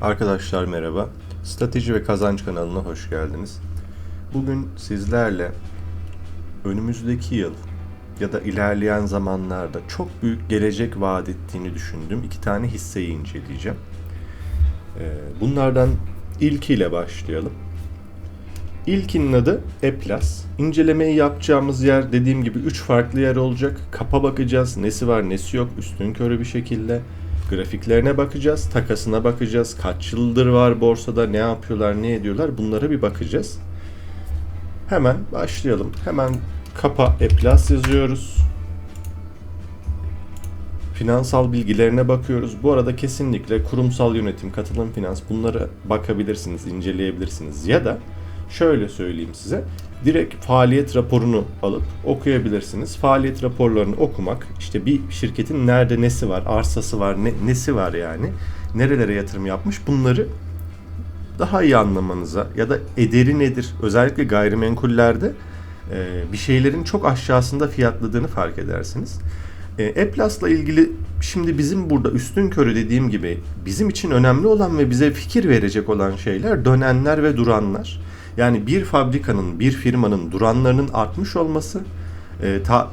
Arkadaşlar merhaba. Strateji ve Kazanç kanalına hoş geldiniz. Bugün sizlerle önümüzdeki yıl ya da ilerleyen zamanlarda çok büyük gelecek vaat ettiğini düşündüğüm iki tane hisseyi inceleyeceğim. Ee, Bunlardan ilkiyle başlayalım. İlkinin adı Eplas. İncelemeyi yapacağımız yer dediğim gibi 3 farklı yer olacak. Kapa bakacağız. Nesi var nesi yok üstün körü bir şekilde. Grafiklerine bakacağız. Takasına bakacağız. Kaç yıldır var borsada ne yapıyorlar ne ediyorlar bunlara bir bakacağız. Hemen başlayalım. Hemen kapa Eplas yazıyoruz. Finansal bilgilerine bakıyoruz. Bu arada kesinlikle kurumsal yönetim, katılım finans bunlara bakabilirsiniz, inceleyebilirsiniz. Ya da şöyle söyleyeyim size. Direkt faaliyet raporunu alıp okuyabilirsiniz. Faaliyet raporlarını okumak, işte bir şirketin nerede nesi var, arsası var, ne, nesi var yani, nerelere yatırım yapmış bunları daha iyi anlamanıza ya da ederi nedir, özellikle gayrimenkullerde e, bir şeylerin çok aşağısında fiyatladığını fark edersiniz. E, E-Plus'la ilgili şimdi bizim burada üstün körü dediğim gibi bizim için önemli olan ve bize fikir verecek olan şeyler dönenler ve duranlar. Yani bir fabrikanın, bir firmanın duranlarının artmış olması e, ta,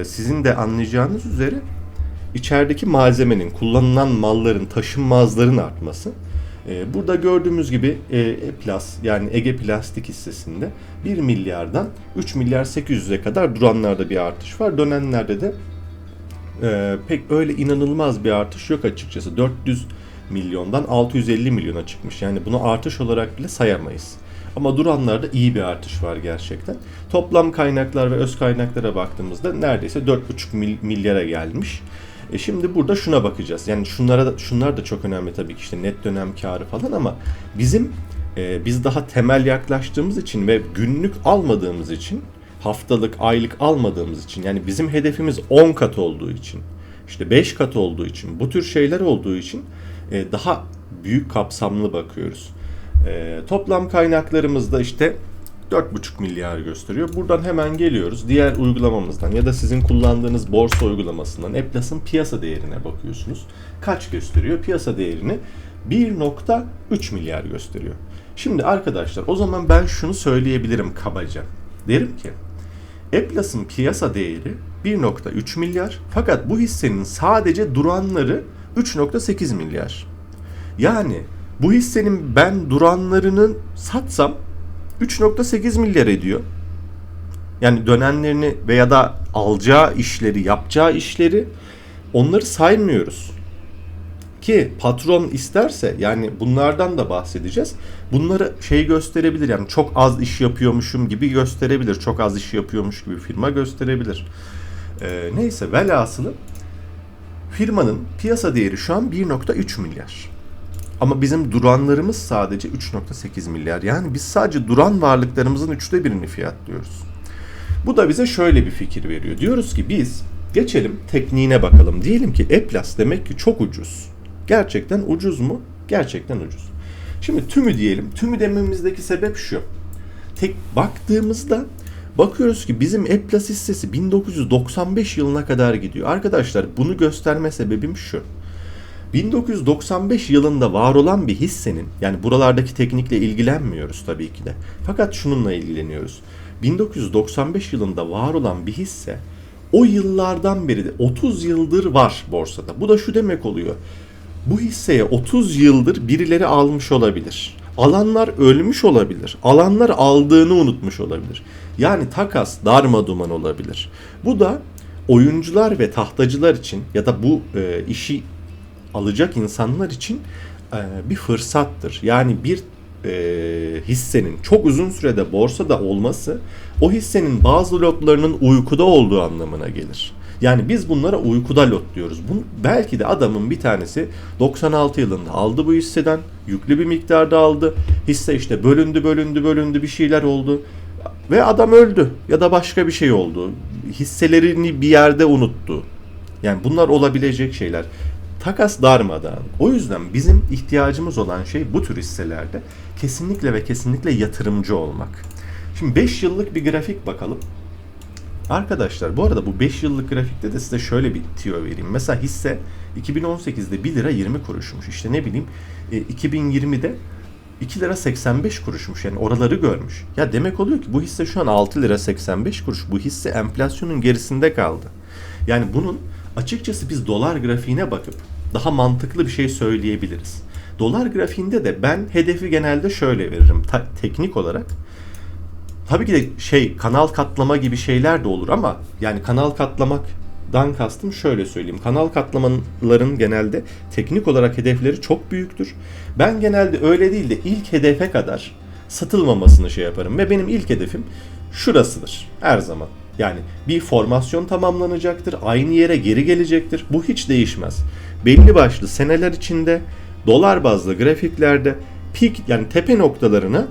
e, sizin de anlayacağınız üzere içerideki malzemenin, kullanılan malların, taşınmazların artması. E, burada gördüğümüz gibi e, E-Plus yani Ege Plastik hissesinde 1 milyardan 3 milyar 800'e kadar duranlarda bir artış var. Dönenlerde de e, pek öyle inanılmaz bir artış yok açıkçası. 400 milyondan 650 milyona çıkmış. Yani bunu artış olarak bile sayamayız. Ama duranlarda iyi bir artış var gerçekten. Toplam kaynaklar ve öz kaynaklara baktığımızda neredeyse 4,5 mil- milyara gelmiş. E şimdi burada şuna bakacağız. Yani şunlara da, şunlar da çok önemli tabii ki işte net dönem karı falan ama bizim e, biz daha temel yaklaştığımız için ve günlük almadığımız için haftalık, aylık almadığımız için yani bizim hedefimiz 10 kat olduğu için işte 5 kat olduğu için bu tür şeyler olduğu için e, daha büyük kapsamlı bakıyoruz. E, toplam kaynaklarımızda işte 4,5 milyar gösteriyor. Buradan hemen geliyoruz. Diğer uygulamamızdan ya da sizin kullandığınız borsa uygulamasından Eplas'ın piyasa değerine bakıyorsunuz. Kaç gösteriyor? Piyasa değerini 1.3 milyar gösteriyor. Şimdi arkadaşlar o zaman ben şunu söyleyebilirim kabaca. Derim ki Eplas'ın piyasa değeri 1.3 milyar fakat bu hissenin sadece duranları 3.8 milyar. Yani bu hissenin ben duranlarının satsam 3.8 milyar ediyor. Yani dönenlerini veya da alacağı işleri, yapacağı işleri onları saymıyoruz. Ki patron isterse yani bunlardan da bahsedeceğiz. Bunları şey gösterebilir yani çok az iş yapıyormuşum gibi gösterebilir. Çok az iş yapıyormuş gibi firma gösterebilir. Ee, neyse velhasılı firmanın piyasa değeri şu an 1.3 milyar. Ama bizim duranlarımız sadece 3.8 milyar. Yani biz sadece duran varlıklarımızın üçte birini fiyatlıyoruz. Bu da bize şöyle bir fikir veriyor. Diyoruz ki biz geçelim tekniğine bakalım. Diyelim ki Eplas demek ki çok ucuz. Gerçekten ucuz mu? Gerçekten ucuz. Şimdi tümü diyelim. Tümü dememizdeki sebep şu. Tek baktığımızda bakıyoruz ki bizim Eplas hissesi 1995 yılına kadar gidiyor. Arkadaşlar bunu gösterme sebebim şu. 1995 yılında var olan bir hissenin yani buralardaki teknikle ilgilenmiyoruz tabii ki de. Fakat şununla ilgileniyoruz. 1995 yılında var olan bir hisse o yıllardan beri de 30 yıldır var borsada. Bu da şu demek oluyor. Bu hisseye 30 yıldır birileri almış olabilir. Alanlar ölmüş olabilir. Alanlar aldığını unutmuş olabilir. Yani takas darmaduman olabilir. Bu da oyuncular ve tahtacılar için ya da bu e, işi alacak insanlar için e, bir fırsattır. Yani bir e, hissenin çok uzun sürede borsada olması o hissenin bazı lotlarının uykuda olduğu anlamına gelir. Yani biz bunlara uykuda lot diyoruz. Bu, belki de adamın bir tanesi 96 yılında aldı bu hisseden. Yüklü bir miktarda aldı. Hisse işte bölündü bölündü bölündü bir şeyler oldu. Ve adam öldü ya da başka bir şey oldu. Hisselerini bir yerde unuttu. Yani bunlar olabilecek şeyler. Takas darmadan. O yüzden bizim ihtiyacımız olan şey bu tür hisselerde kesinlikle ve kesinlikle yatırımcı olmak. Şimdi 5 yıllık bir grafik bakalım. Arkadaşlar bu arada bu 5 yıllık grafikte de size şöyle bir tiyo vereyim. Mesela hisse 2018'de 1 lira 20 kuruşmuş. İşte ne bileyim e, 2020'de 2 lira 85 kuruşmuş yani oraları görmüş. Ya demek oluyor ki bu hisse şu an 6 lira 85 kuruş. Bu hisse enflasyonun gerisinde kaldı. Yani bunun açıkçası biz dolar grafiğine bakıp daha mantıklı bir şey söyleyebiliriz. Dolar grafiğinde de ben hedefi genelde şöyle veririm. Ta- teknik olarak tabii ki de şey kanal katlama gibi şeyler de olur ama yani kanal katlamaktan kastım şöyle söyleyeyim. Kanal katlamaların genelde teknik olarak hedefleri çok büyüktür. Ben genelde öyle değil de ilk hedefe kadar satılmamasını şey yaparım ve benim ilk hedefim şurasıdır her zaman. Yani bir formasyon tamamlanacaktır, aynı yere geri gelecektir. Bu hiç değişmez. Belli başlı seneler içinde dolar bazlı grafiklerde pik yani tepe noktalarına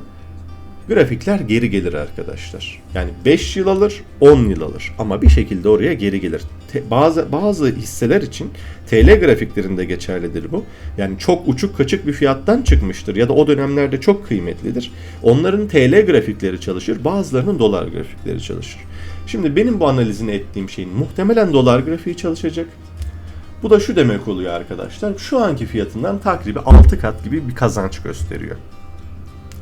grafikler geri gelir arkadaşlar. Yani 5 yıl alır, 10 yıl alır ama bir şekilde oraya geri gelir. Te- bazı bazı hisseler için TL grafiklerinde geçerlidir bu. Yani çok uçuk kaçık bir fiyattan çıkmıştır ya da o dönemlerde çok kıymetlidir. Onların TL grafikleri çalışır, bazılarının dolar grafikleri çalışır. Şimdi benim bu analizini ettiğim şeyin muhtemelen dolar grafiği çalışacak. Bu da şu demek oluyor arkadaşlar. Şu anki fiyatından takribi 6 kat gibi bir kazanç gösteriyor.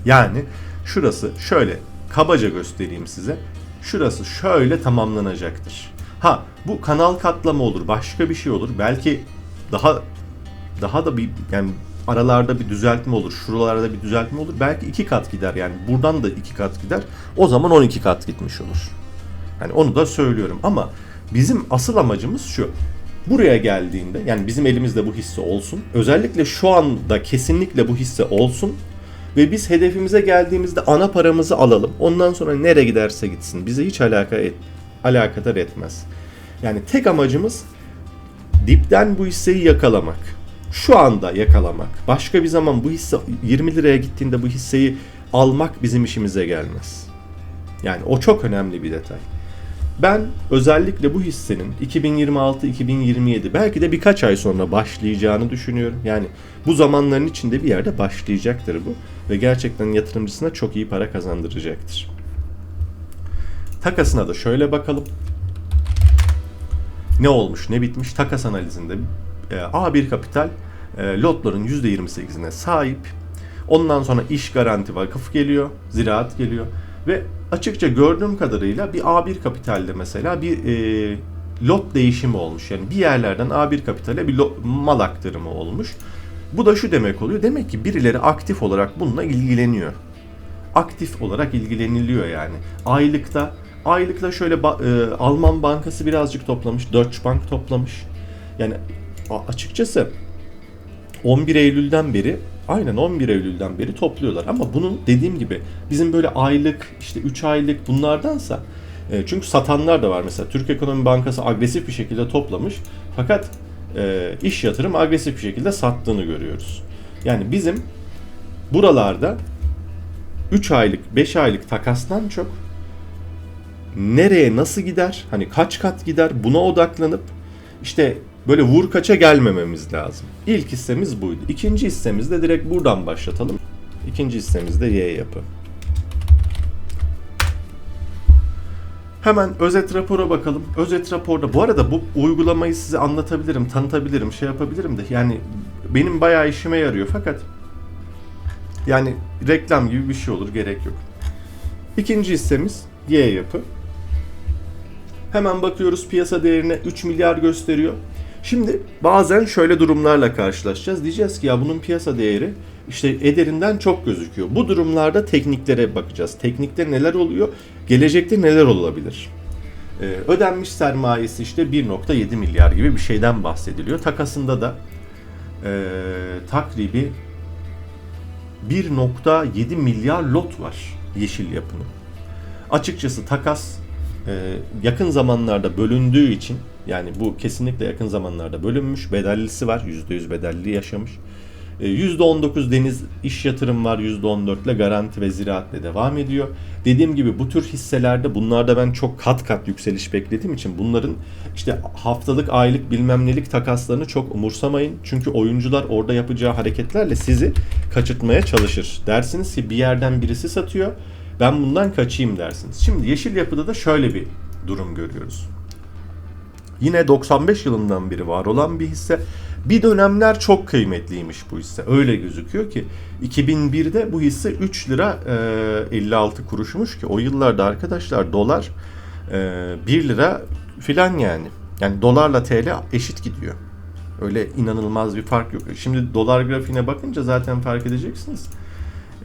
Yani şurası şöyle kabaca göstereyim size. Şurası şöyle tamamlanacaktır. Ha bu kanal katlama olur, başka bir şey olur. Belki daha daha da bir yani aralarda bir düzeltme olur. Şuralarda bir düzeltme olur. Belki iki kat gider yani. Buradan da iki kat gider. O zaman 12 kat gitmiş olur. Yani onu da söylüyorum ama bizim asıl amacımız şu. Buraya geldiğinde yani bizim elimizde bu hisse olsun. Özellikle şu anda kesinlikle bu hisse olsun. Ve biz hedefimize geldiğimizde ana paramızı alalım. Ondan sonra nereye giderse gitsin. Bize hiç alaka et, alakadar etmez. Yani tek amacımız dipten bu hisseyi yakalamak. Şu anda yakalamak. Başka bir zaman bu hisse 20 liraya gittiğinde bu hisseyi almak bizim işimize gelmez. Yani o çok önemli bir detay. Ben özellikle bu hissenin 2026-2027 belki de birkaç ay sonra başlayacağını düşünüyorum. Yani bu zamanların içinde bir yerde başlayacaktır bu ve gerçekten yatırımcısına çok iyi para kazandıracaktır. Takasına da şöyle bakalım. Ne olmuş, ne bitmiş? Takas analizinde e, A1 Kapital e, lotların %28'ine sahip. Ondan sonra iş garanti vakıf geliyor, ziraat geliyor ve açıkça gördüğüm kadarıyla bir A1 Kapital'de mesela bir e, lot değişimi olmuş. Yani bir yerlerden A1 Kapital'e bir lot, mal aktarımı olmuş. Bu da şu demek oluyor. Demek ki birileri aktif olarak bununla ilgileniyor. Aktif olarak ilgileniliyor yani. Aylıkta aylıkta şöyle e, Alman bankası birazcık toplamış, Deutsche Bank toplamış. Yani açıkçası 11 Eylül'den beri aynen 11 Eylül'den beri topluyorlar. Ama bunun dediğim gibi bizim böyle aylık işte 3 aylık bunlardansa e, çünkü satanlar da var mesela. Türk Ekonomi Bankası agresif bir şekilde toplamış. Fakat e, iş yatırım agresif bir şekilde sattığını görüyoruz. Yani bizim buralarda 3 aylık 5 aylık takastan çok nereye nasıl gider hani kaç kat gider buna odaklanıp işte böyle vur kaça gelmememiz lazım. İlk hissemiz buydu. İkinci hissemiz de direkt buradan başlatalım. İkinci hissemiz de Y yapı. Hemen özet rapora bakalım. Özet raporda bu arada bu uygulamayı size anlatabilirim, tanıtabilirim, şey yapabilirim de yani benim bayağı işime yarıyor fakat yani reklam gibi bir şey olur gerek yok. İkinci hissemiz Y yapı. Hemen bakıyoruz piyasa değerine 3 milyar gösteriyor. Şimdi bazen şöyle durumlarla karşılaşacağız. Diyeceğiz ki ya bunun piyasa değeri işte ederinden çok gözüküyor. Bu durumlarda tekniklere bakacağız. Teknikte neler oluyor? Gelecekte neler olabilir? Ee, ödenmiş sermayesi işte 1.7 milyar gibi bir şeyden bahsediliyor. Takasında da e, takribi 1.7 milyar lot var yeşil yapının. Açıkçası takas yakın zamanlarda bölündüğü için yani bu kesinlikle yakın zamanlarda bölünmüş. Bedellisi var. %100 bedelli yaşamış. E, %19 deniz iş yatırım var. %14 ile garanti ve ziraatle devam ediyor. Dediğim gibi bu tür hisselerde bunlarda ben çok kat kat yükseliş beklediğim için bunların işte haftalık, aylık bilmem nelik takaslarını çok umursamayın. Çünkü oyuncular orada yapacağı hareketlerle sizi kaçırtmaya çalışır. Dersiniz ki bir yerden birisi satıyor. Ben bundan kaçayım dersiniz. Şimdi yeşil yapıda da şöyle bir durum görüyoruz. Yine 95 yılından beri var olan bir hisse. Bir dönemler çok kıymetliymiş bu hisse. Öyle gözüküyor ki 2001'de bu hisse 3 lira e, 56 kuruşmuş ki o yıllarda arkadaşlar dolar e, 1 lira filan yani. Yani dolarla TL eşit gidiyor. Öyle inanılmaz bir fark yok. Şimdi dolar grafiğine bakınca zaten fark edeceksiniz.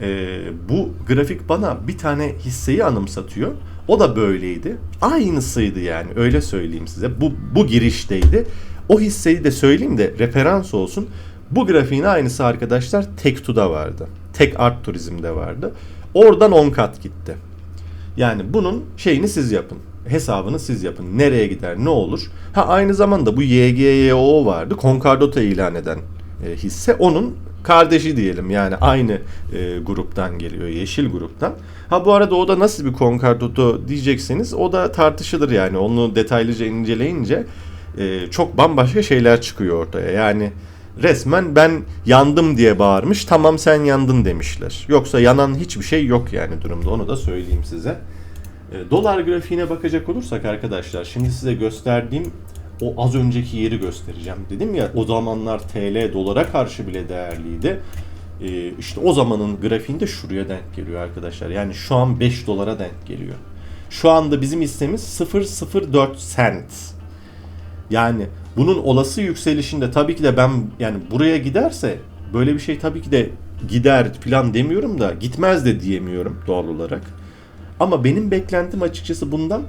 Ee, bu grafik bana bir tane hisseyi anımsatıyor. O da böyleydi. Aynısıydı yani öyle söyleyeyim size. Bu, bu girişteydi. O hisseyi de söyleyeyim de referans olsun. Bu grafiğin aynısı arkadaşlar Tek2'da vardı. Tek Art Turizm'de vardı. Oradan 10 kat gitti. Yani bunun şeyini siz yapın. Hesabını siz yapın. Nereye gider, ne olur? Ha aynı zamanda bu YGYO vardı. Konkordata ilan eden e, hisse. Onun kardeşi diyelim. Yani aynı e, gruptan geliyor. Yeşil gruptan. Ha bu arada o da nasıl bir konkordato diyecekseniz o da tartışılır yani. Onu detaylıca inceleyince e, çok bambaşka şeyler çıkıyor ortaya. Yani resmen ben yandım diye bağırmış. Tamam sen yandın demişler. Yoksa yanan hiçbir şey yok yani durumda. Onu da söyleyeyim size. E, dolar grafiğine bakacak olursak arkadaşlar şimdi size gösterdiğim o az önceki yeri göstereceğim. Dedim ya o zamanlar TL dolara karşı bile değerliydi. E, işte o zamanın grafiğinde şuraya denk geliyor arkadaşlar. Yani şu an 5 dolara denk geliyor. Şu anda bizim hissemiz 0.04 cent. Yani bunun olası yükselişinde tabii ki de ben yani buraya giderse böyle bir şey tabii ki de gider falan demiyorum da gitmez de diyemiyorum doğal olarak. Ama benim beklentim açıkçası bundan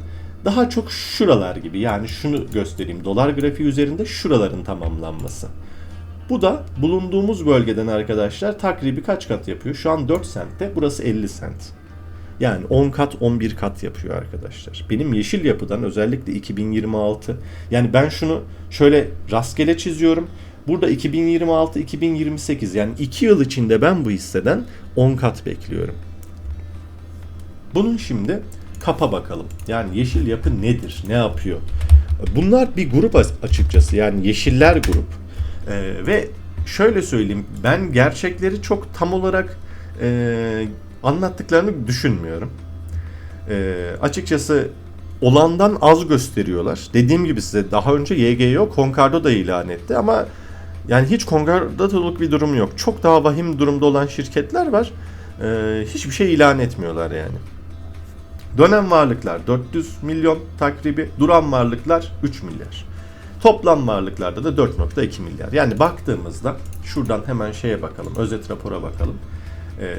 daha çok şuralar gibi. Yani şunu göstereyim. Dolar grafiği üzerinde şuraların tamamlanması. Bu da bulunduğumuz bölgeden arkadaşlar takribi kaç kat yapıyor? Şu an 4 sentte, burası 50 sent. Yani 10 kat 11 kat yapıyor arkadaşlar. Benim yeşil yapıdan özellikle 2026 yani ben şunu şöyle rastgele çiziyorum. Burada 2026-2028 yani 2 yıl içinde ben bu hisseden 10 kat bekliyorum. Bunun şimdi kapa bakalım. Yani yeşil yapı nedir? Ne yapıyor? Bunlar bir grup açıkçası. Yani yeşiller grup. Ee, ve şöyle söyleyeyim. Ben gerçekleri çok tam olarak e, anlattıklarını düşünmüyorum. E, açıkçası olandan az gösteriyorlar. Dediğim gibi size daha önce YGO Concardo da ilan etti ama yani hiç Concardo'luk bir durum yok. Çok daha vahim durumda olan şirketler var. E, hiçbir şey ilan etmiyorlar yani. Dönem varlıklar 400 milyon takribi, duran varlıklar 3 milyar. Toplam varlıklarda da 4.2 milyar. Yani baktığımızda şuradan hemen şeye bakalım, özet rapora bakalım. Ee,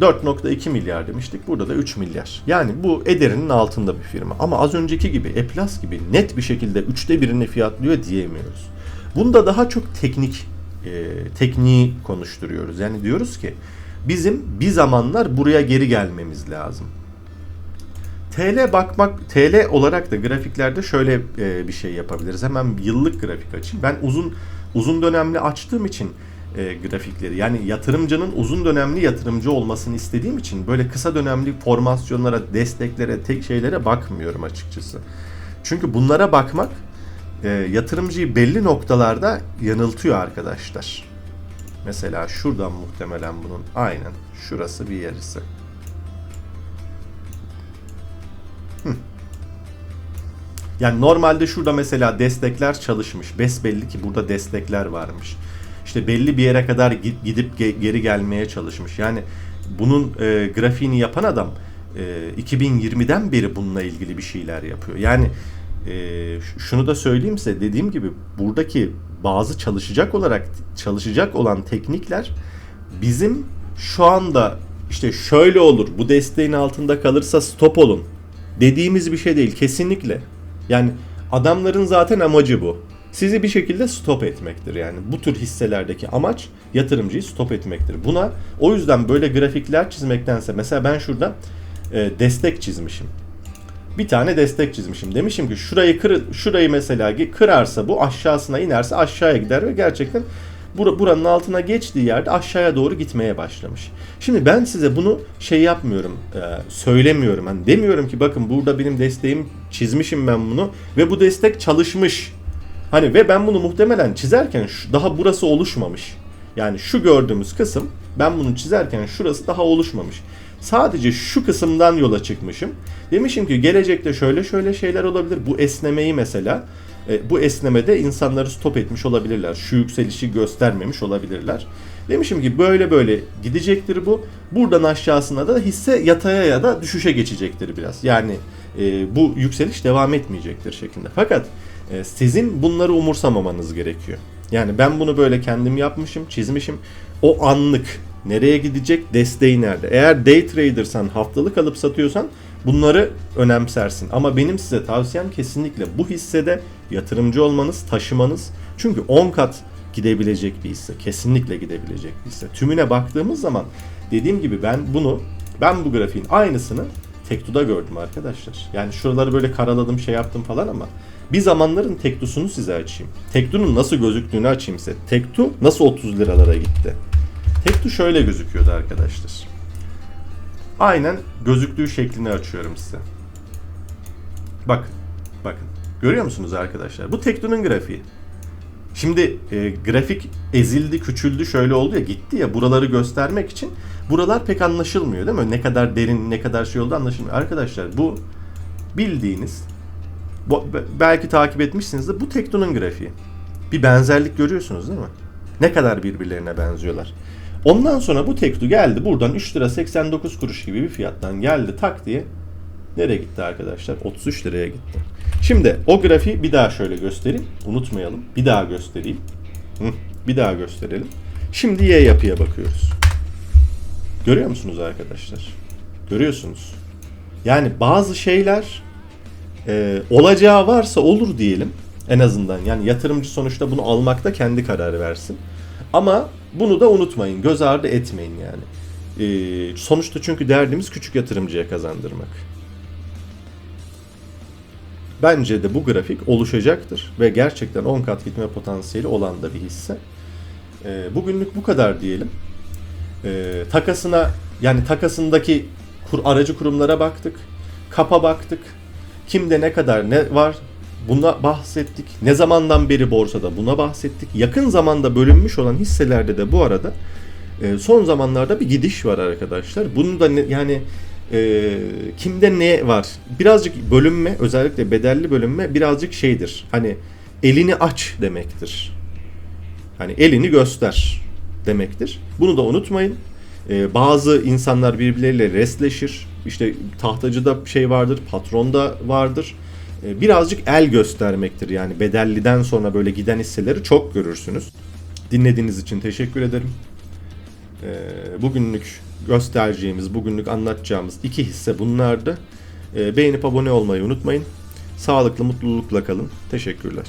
4.2 milyar demiştik. Burada da 3 milyar. Yani bu ederinin altında bir firma. Ama az önceki gibi Eplas gibi net bir şekilde üçte birini fiyatlıyor diyemiyoruz. Bunda daha çok teknik e, tekniği konuşturuyoruz. Yani diyoruz ki bizim bir zamanlar buraya geri gelmemiz lazım. TL bakmak, TL olarak da grafiklerde şöyle e, bir şey yapabiliriz. Hemen yıllık grafik açayım. Ben uzun uzun dönemli açtığım için e, grafikleri yani yatırımcının uzun dönemli yatırımcı olmasını istediğim için böyle kısa dönemli formasyonlara, desteklere, tek şeylere bakmıyorum açıkçası. Çünkü bunlara bakmak e, yatırımcıyı belli noktalarda yanıltıyor arkadaşlar. Mesela şuradan muhtemelen bunun aynen şurası bir yerisi. Yani normalde şurada mesela destekler çalışmış. Besbelli ki burada destekler varmış. İşte belli bir yere kadar gidip geri gelmeye çalışmış. Yani bunun e, grafiğini yapan adam e, 2020'den beri bununla ilgili bir şeyler yapıyor. Yani e, şunu da söyleyeyim size dediğim gibi buradaki bazı çalışacak olarak çalışacak olan teknikler bizim şu anda işte şöyle olur bu desteğin altında kalırsa stop olun dediğimiz bir şey değil kesinlikle. Yani adamların zaten amacı bu. Sizi bir şekilde stop etmektir yani. Bu tür hisselerdeki amaç yatırımcıyı stop etmektir. Buna o yüzden böyle grafikler çizmektense mesela ben şurada e, destek çizmişim. Bir tane destek çizmişim. Demişim ki şurayı kır, şurayı mesela kırarsa bu aşağısına inerse aşağıya gider ve gerçekten bur buranın altına geçtiği yerde aşağıya doğru gitmeye başlamış. Şimdi ben size bunu şey yapmıyorum, e, söylemiyorum. Hani demiyorum ki bakın burada benim desteğim çizmişim ben bunu ve bu destek çalışmış. Hani ve ben bunu muhtemelen çizerken şu, daha burası oluşmamış. Yani şu gördüğümüz kısım ben bunu çizerken şurası daha oluşmamış. Sadece şu kısımdan yola çıkmışım. Demişim ki gelecekte şöyle şöyle şeyler olabilir. Bu esnemeyi mesela e, bu esnemede insanları stop etmiş olabilirler. Şu yükselişi göstermemiş olabilirler. Demişim ki böyle böyle gidecektir bu. Buradan aşağısına da hisse yataya ya da düşüşe geçecektir biraz. Yani e, bu yükseliş devam etmeyecektir şeklinde. Fakat e, sizin bunları umursamamanız gerekiyor. Yani ben bunu böyle kendim yapmışım, çizmişim. O anlık nereye gidecek, desteği nerede? Eğer day trader'san, haftalık alıp satıyorsan bunları önemsersin. Ama benim size tavsiyem kesinlikle bu hissede yatırımcı olmanız, taşımanız. Çünkü 10 kat gidebilecek bir hisse. Kesinlikle gidebilecek bir hisse. Tümüne baktığımız zaman dediğim gibi ben bunu, ben bu grafiğin aynısını Tektu'da gördüm arkadaşlar. Yani şuraları böyle karaladım şey yaptım falan ama bir zamanların Tektu'sunu size açayım. Tektu'nun nasıl gözüktüğünü açayım size. Tektu nasıl 30 liralara gitti? Tektu şöyle gözüküyordu arkadaşlar. Aynen gözüktüğü şeklini açıyorum size. Bakın, bakın. Görüyor musunuz arkadaşlar? Bu Tektu'nun grafiği. Şimdi e, grafik ezildi, küçüldü, şöyle oldu ya gitti ya buraları göstermek için buralar pek anlaşılmıyor değil mi? Ne kadar derin, ne kadar şey oldu anlaşılmıyor. Arkadaşlar bu bildiğiniz bu, be- belki takip etmişsinizdir bu Tekno'nun grafiği. Bir benzerlik görüyorsunuz değil mi? Ne kadar birbirlerine benziyorlar. Ondan sonra bu Tekno geldi buradan 3 lira 89 kuruş gibi bir fiyattan geldi tak diye nereye gitti arkadaşlar? 33 liraya gitti. Şimdi o grafiği bir daha şöyle göstereyim. Unutmayalım. Bir daha göstereyim. Hı, bir daha gösterelim. Şimdi Y yapıya bakıyoruz. Görüyor musunuz arkadaşlar? Görüyorsunuz. Yani bazı şeyler e, olacağı varsa olur diyelim. En azından yani yatırımcı sonuçta bunu almakta kendi kararı versin. Ama bunu da unutmayın. Göz ardı etmeyin yani. E, sonuçta çünkü derdimiz küçük yatırımcıya kazandırmak. Bence de bu grafik oluşacaktır ve gerçekten 10 kat gitme potansiyeli olan da bir hisse. E, bugünlük bu kadar diyelim. E, takasına yani takasındaki kur, aracı kurumlara baktık. Kapa baktık. Kimde ne kadar ne var buna bahsettik. Ne zamandan beri borsada buna bahsettik. Yakın zamanda bölünmüş olan hisselerde de bu arada e, son zamanlarda bir gidiş var arkadaşlar. Bunu da ne, yani e, kimde ne var? Birazcık bölünme özellikle bedelli bölünme birazcık şeydir. Hani elini aç demektir. Hani elini göster demektir. Bunu da unutmayın. Ee, bazı insanlar birbirleriyle restleşir. İşte tahtacıda şey vardır, patronda vardır. Ee, birazcık el göstermektir yani bedelliden sonra böyle giden hisseleri çok görürsünüz. Dinlediğiniz için teşekkür ederim. Ee, bugünlük göstereceğimiz, bugünlük anlatacağımız iki hisse bunlardı. Ee, beğenip abone olmayı unutmayın. Sağlıklı, mutlulukla kalın. Teşekkürler.